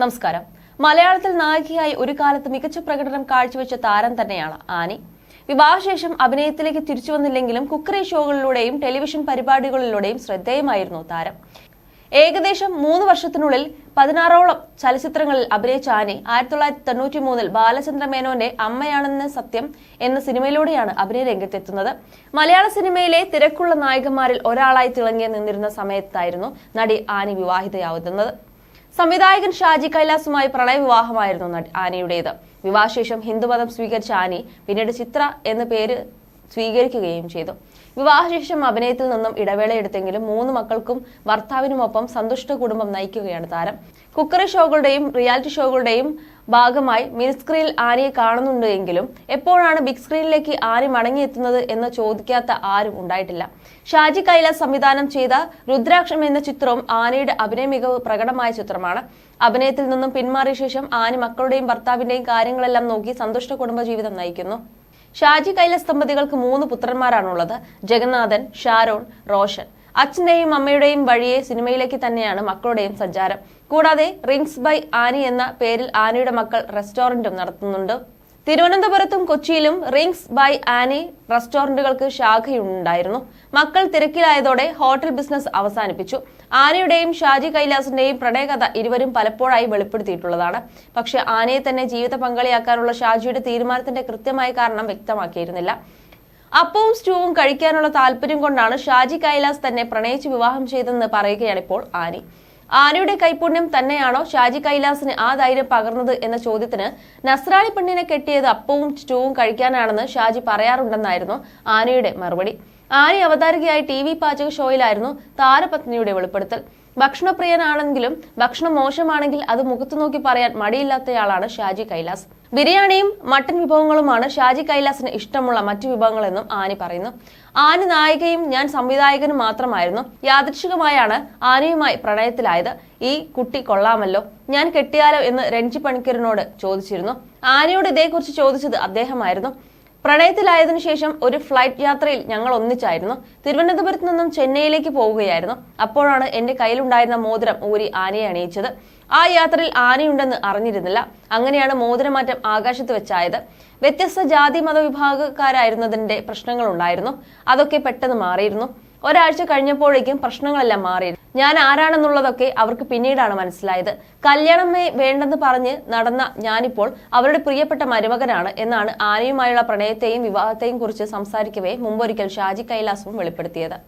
നമസ്കാരം. മലയാളത്തിൽ നായികയായി ഒരു കാലത്ത് മികച്ച പ്രകടനം കാഴ്ചവെച്ച താരം തന്നെയാണ് ആനി. വിവാഹശേഷം അഭിനയത്തിലേക്ക് തിരിച്ചു വന്നില്ലെങ്കിലും കുക്കറി ഷോകളിലൂടെയും ടെലിവിഷൻ പരിപാടികളിലൂടെയും ശ്രദ്ധേയമായിരുന്നു താരം. ഏകദേശം മൂന്ന് വർഷത്തിനുള്ളിൽ പതിനാറോളം ചലച്ചിത്രങ്ങളിൽ അഭിനയിച്ച ആനി ആയിരത്തി തൊള്ളായിരത്തി തൊണ്ണൂറ്റി മൂന്നിൽ ബാലചന്ദ്ര മേനോന്റെ അമ്മയാണെന്ന് സത്യം എന്ന സിനിമയിലൂടെയാണ് അഭിനയ രംഗത്തെത്തുന്നത്. മലയാള സിനിമയിലെ തിരക്കുള്ള നായകന്മാരിൽ ഒരാളായി തിളങ്ങി നിന്നിരുന്ന സമയത്തായിരുന്നു നടി ആനി വിവാഹിതയാവുന്നത്. സംവിധായകൻ ഷാജി കൈലാസുമായി പ്രണയവിവാഹമായിരുന്നു ആനയുടേത്. വിവാഹശേഷം ഹിന്ദുമതം സ്വീകരിച്ച ആനി പിന്നീട് ചിത്ര എന്ന പേര് സ്വീകരിക്കുകയും ചെയ്തു. വിവാഹശേഷം അഭിനയത്തിൽ നിന്നും ഇടവേളയെടുത്തെങ്കിലും മൂന്ന് മക്കൾക്കും ഭർത്താവിനുമൊപ്പം സന്തുഷ്ട കുടുംബം നയിക്കുകയാണ് താരം. കുക്കറി ഷോകളുടെയും റിയാലിറ്റി ഷോകളുടെയും ഭാഗമായി മിനിസ്ക്രീനിൽ ആനയെ കാണുന്നുണ്ട് എങ്കിലും എപ്പോഴാണ് ബിഗ് സ്ക്രീനിലേക്ക് ആന മടങ്ങിയെത്തുന്നത് എന്ന് ചോദിക്കാത്ത ആരും ഉണ്ടായിട്ടില്ല. ഷാജി കൈലാസ് സംവിധാനം ചെയ്ത രുദ്രാക്ഷം എന്ന ചിത്രവും ആനയുടെ അഭിനയ മികവ് പ്രകടമായ ചിത്രമാണ്. അഭിനയത്തിൽ നിന്നും പിന്മാറിയ ശേഷം ആന മക്കളുടെയും ഭർത്താവിന്റെയും കാര്യങ്ങളെല്ലാം നോക്കി സന്തുഷ്ട കുടുംബജീവിതം നയിക്കുന്നു. ഷാജി കൈലാസ് ദമ്പതികൾക്ക് മൂന്ന് പുത്രന്മാരാണുള്ളത്. ജഗന്നാഥൻ ഷാരോൺ റോഷൻ. അച്ഛന്റെയും അമ്മയുടെയും വഴിയെ സിനിമയിലേക്ക് തന്നെയാണ് മക്കളുടെയും സഞ്ചാരം. കൂടാതെ റിങ്സ് ബൈ ആനി എന്ന പേരിൽ ആനിയുടെ മക്കൾ റെസ്റ്റോറന്റും നടത്തുന്നുണ്ട്. തിരുവനന്തപുരത്തും കൊച്ചിയിലും റിങ്സ് ബൈ ആനി റെസ്റ്റോറന്റുകൾക്ക് ശാഖയുണ്ടായിരുന്നു. മക്കൾ തിരക്കിലായതോടെ ഹോട്ടൽ ബിസിനസ് അവസാനിപ്പിച്ചു. ആനയുടെയും ഷാജി കൈലാസിന്റെയും പ്രണയകഥ ഇരുവരും പലപ്പോഴായി വെളിപ്പെടുത്തിയിട്ടുള്ളതാണ്. പക്ഷെ ആനയെ തന്നെ ജീവിത പങ്കാളിയാക്കാനുള്ള ഷാജിയുടെ തീരുമാനത്തിന്റെ കൃത്യമായ കാരണം വ്യക്തമാക്കിയിരുന്നില്ല. അപ്പവും സ്റ്റൂവും കഴിക്കാനുള്ള താല്പര്യം കൊണ്ടാണ് ഷാജി കൈലാസ് തന്നെ പ്രണയിച്ച് വിവാഹം ചെയ്തെന്ന് പറയുകയാണ് ഇപ്പോൾ ആനി. ആനയുടെ കൈപുണ്യം തന്നെയാണോ ഷാജി കൈലാസിന് ആ ധൈര്യം പകർന്നത് എന്ന ചോദ്യത്തിന് നസ്രാളി പെണ്ണിനെ കെട്ടിയത് അപ്പവും സ്റ്റൂവും കഴിക്കാനാണെന്ന് ഷാജി പറയാറുണ്ടെന്നായിരുന്നു ആനയുടെ മറുപടി. ആനി അവതാരകയായി ടി വി പാചക ഷോയിലായിരുന്നു താരപത്നിയുടെ വെളിപ്പെടുത്തൽ. ഭക്ഷണപ്രിയനാണെങ്കിലും ഭക്ഷണം മോശമാണെങ്കിൽ അത് മുഖത്തു നോക്കി പറയാൻ മടിയില്ലാത്തയാളാണ് ഷാജി കൈലാസ്. ബിരിയാണിയും മട്ടൻ വിഭവങ്ങളുമാണ് ഷാജി കൈലാസിന് ഇഷ്ടമുള്ള മറ്റു വിഭവങ്ങളെന്നും ആനി പറയുന്നു. ആനി നായികയും ഞാൻ സംവിധായകനും മാത്രമായിരുന്നു. യാദൃശികമായാണ് ആനയുമായി പ്രണയത്തിലായത്. ഈ കുട്ടി കൊള്ളാമല്ലോ. ഞാൻ കെട്ടിയാലോ എന്ന് രഞ്ജി പണിക്കറിനോട് ചോദിച്ചിരുന്നു. ആനയോട് ഇതേക്കുറിച്ച് ചോദിച്ചത് അദ്ദേഹമായിരുന്നു. പ്രണയത്തിലായതിനു ശേഷം ഒരു ഫ്ലൈറ്റ് യാത്രയിൽ ഞങ്ങൾ ഒന്നിച്ചായിരുന്നു. തിരുവനന്തപുരത്ത് നിന്നും ചെന്നൈയിലേക്ക് പോവുകയായിരുന്നു. അപ്പോഴാണ് എന്റെ കയ്യിലുണ്ടായിരുന്ന മോതിരം ഊരി ആനയെ അണിയിച്ചത്. ആ യാത്രയിൽ ആനയുണ്ടെന്ന് അറിഞ്ഞിരുന്നില്ല. അങ്ങനെയാണ് മോതിരമാറ്റം ആകാശത്ത് വെച്ചായത്. വ്യത്യസ്ത ജാതി മത പ്രശ്നങ്ങളുണ്ടായിരുന്നു. അതൊക്കെ പെട്ടെന്ന് മാറിയിരുന്നു. ഒരാഴ്ച കഴിഞ്ഞപ്പോഴേക്കും പ്രശ്നങ്ങളെല്ലാം മാറി. ഞാൻ ആരാണെന്നുള്ളതൊക്കെ അവർക്ക് പിന്നീടാണ് മനസ്സിലായത്. കല്യാണമേ വേണ്ടെന്ന് പറഞ്ഞ് നടന്ന ഞാനിപ്പോൾ അവരുടെ പ്രിയപ്പെട്ട മരുമകനാണ് എന്നാണ് ആനയുമായുള്ള പ്രണയത്തെയും വിവാഹത്തെയും കുറിച്ച് സംസാരിക്കവേ മുമ്പൊരിക്കൽ ഷാജി കൈലാസവും വെളിപ്പെടുത്തിയത്.